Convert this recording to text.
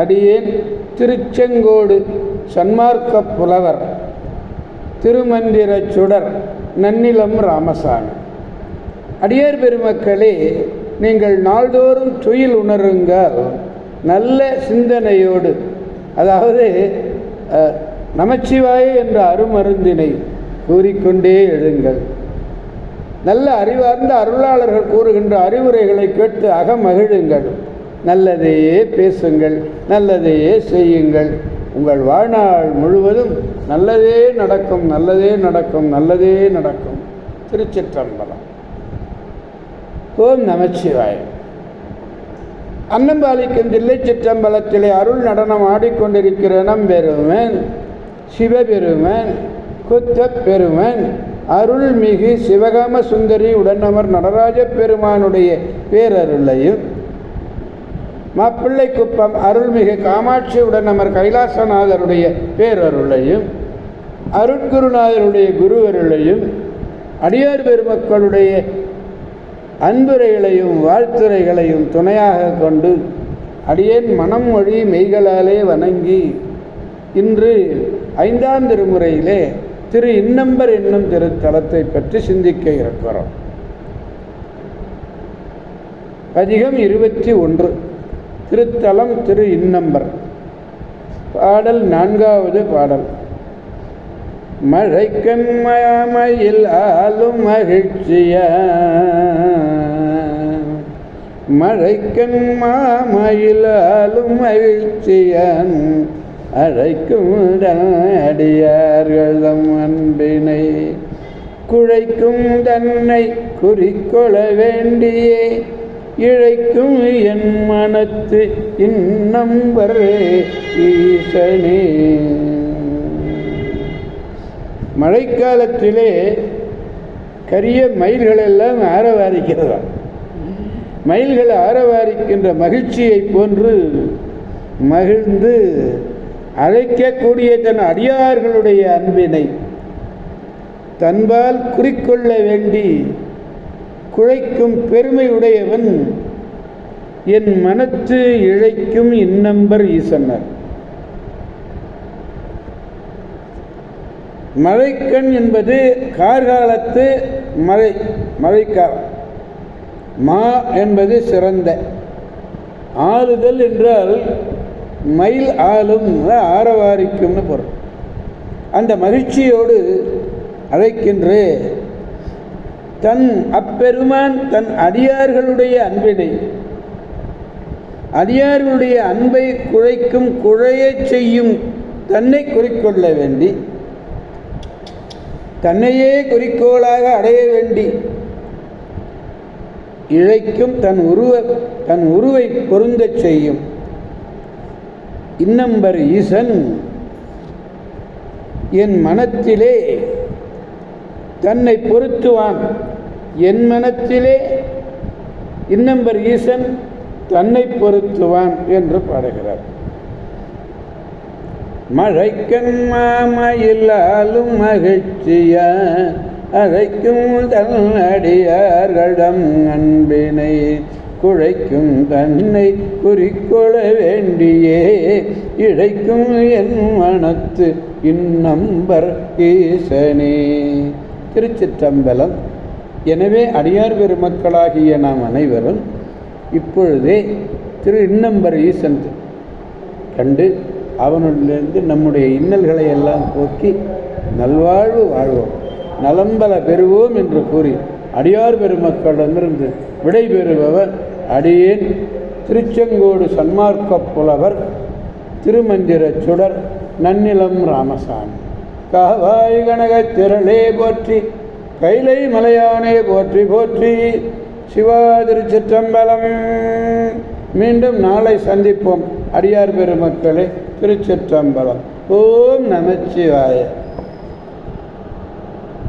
அடியேன் திருச்செங்கோடு சன்மார்க்க புலவர் திருமந்திர சுடர் நன்னிலம் ராமசாமி. அடியார் பெருமக்களே நீங்கள் நாள்தோறும் துயில் உணருங்கள் நல்ல சிந்தனையோடு அதாவது நமச்சிவாய என்ற அருமருந்தினை கூறிக்கொண்டே எழுங்கள். நல்ல அறிவார்ந்த அருளாளர்கள் கூறுகின்ற அறிவுரைகளை கேட்டு அகமகிழுங்கள். நல்லதையே பேசுங்கள் நல்லதையே செய்யுங்கள். உங்கள் வாழ்நாள் முழுவதும் நல்லதே நடக்கும் நல்லதே நடக்கும் நல்லதே நடக்கும். திருச்சிற்றம்பலம். ஓம் நமச்சிவாயம் அன்னம்பாலிக்கும் தில்லை சிற்றம்பலத்திலே அருள் நடனம் ஆடிக்கொண்டிருக்கிற நம்பெருமன் சிவபெருமன் குத்தப் பெருமன் அருள்மிகு சிவகாம சுந்தரி உடனமர் நடராஜ பெருமானுடைய பேரருளையும் மாப்பிள்ளை குப்பம் அருள்மிகு காமாட்சியுடன் அமர் கைலாசநாதருடைய பேரருளையும் அருட்குருநாதருடைய குருவருளையும் அடியார் பெருமக்களுடைய அன்புரைகளையும் வாழ்த்துரைகளையும் துணையாக கொண்டு அடியேன் மனம் மொழி மெய்களாலே வணங்கி இன்று ஐந்தாம் திருமுறையிலே திரு இன்னம்பர் என்னும் திருத்தலத்தை பற்றி சிந்திக்க இருக்கிறோம். பதிகம் இருபத்தி ஒன்று. திருத்தலம் திரு இன்னம்பர். பாடல் நான்காவது பாடல். மழைக்கண் மயில் ஆளும் மகிழ்ச்சிய. மழைக்கண் மாமயில் ஆளும் மகிழ்ச்சியன் அழைக்கும் அடியார்கள் தம் அன்பினை. குழைக்கும் தன்னை குறிக்கொள்ள வேண்டியே. இழைக்கும் என் மனத்து இன்னம்பரே ஈசனே. மழைக்காலத்திலே கரிய மயில்கள் எல்லாம் ஆரவாரிக்கிறதா? மயில்கள் ஆரவாரிக்கின்ற மகிழ்ச்சியை போன்று மகிழ்ந்து அழைக்கக்கூடிய தன் அடியார்களுடைய அன்பினை தன்பால் குறிக்கொள்ள வேண்டி குழைக்கும் பெருமையுடையவன் என் மனத்து இழைக்கும் இன்னம்பர் ஈசன்னர். மழைக்கண் என்பது கார்காலத்து மழை மழைக்காலம் மா என்பது சிறந்த. ஆளுதல் என்றால் மயில் ஆளும் ஆரவாரிக்கும்னு பொருள். அந்த மகிழ்ச்சியோடு அழைக்கின்ற தன் அப்பெருமான் தன் அடியார்களுடைய அன்பினை. அடியார்களுடைய அன்பை குழைக்கும் குழையச் செய்யும் தன்னை குறிக்கொள்ள வேண்டி தன்னையே குறிக்கோளாக அடைய வேண்டி இழைக்கும் தன் உருவ தன் உருவை பொருந்தச் செய்யும். இன்னம்பர் ஈசன் என் மனத்திலே தன்னை பொருத்துவான். என் மனத்திலே இன்னம்பர் ஈசன் தன்னை பொருத்துவான் என்று பாடுகிறார். மழைக்கண் மாமையில்லாலும் மகிழ்ச்சிய அழைக்கும் தன்னடியார்களிடம் அன்பினை குழைக்கும் தன்னை குறிக்கொள்ள வேண்டியே இழைக்கும் என் மனத்து இன்னம்பர் ஈசனே. திருச்சிற்றம்பலம் எனவே அடியார் பெருமக்களாகிய நாம் அனைவரும் இப்பொழுதே திரு இன்னம்பர் ஈசன் கண்டு அவனிலிருந்து நம்முடைய இன்னல்களை எல்லாம் போக்கி நல்வாழ்வு வாழ்வோம். நலம்பல பெறுவோம் என்று கூறி அடியார் பெருமக்களிடமிருந்து விடை பெறுபவர் அடியேன் திருச்செங்கோடு சன்மார்க்க புலவர் திருமந்திர சுடர் நன்னிலம் ராமசாமி. காவாய் கனக திரளே போற்றி கைலை மலையானே போற்றி போற்றி. சிவா திருச்சிற்றம்பலம். மீண்டும் நாளை சந்திப்போம். அடியார் பெருமக்களே திருச்சிற்றம்பலம். ஓம் நமச்சிவாய.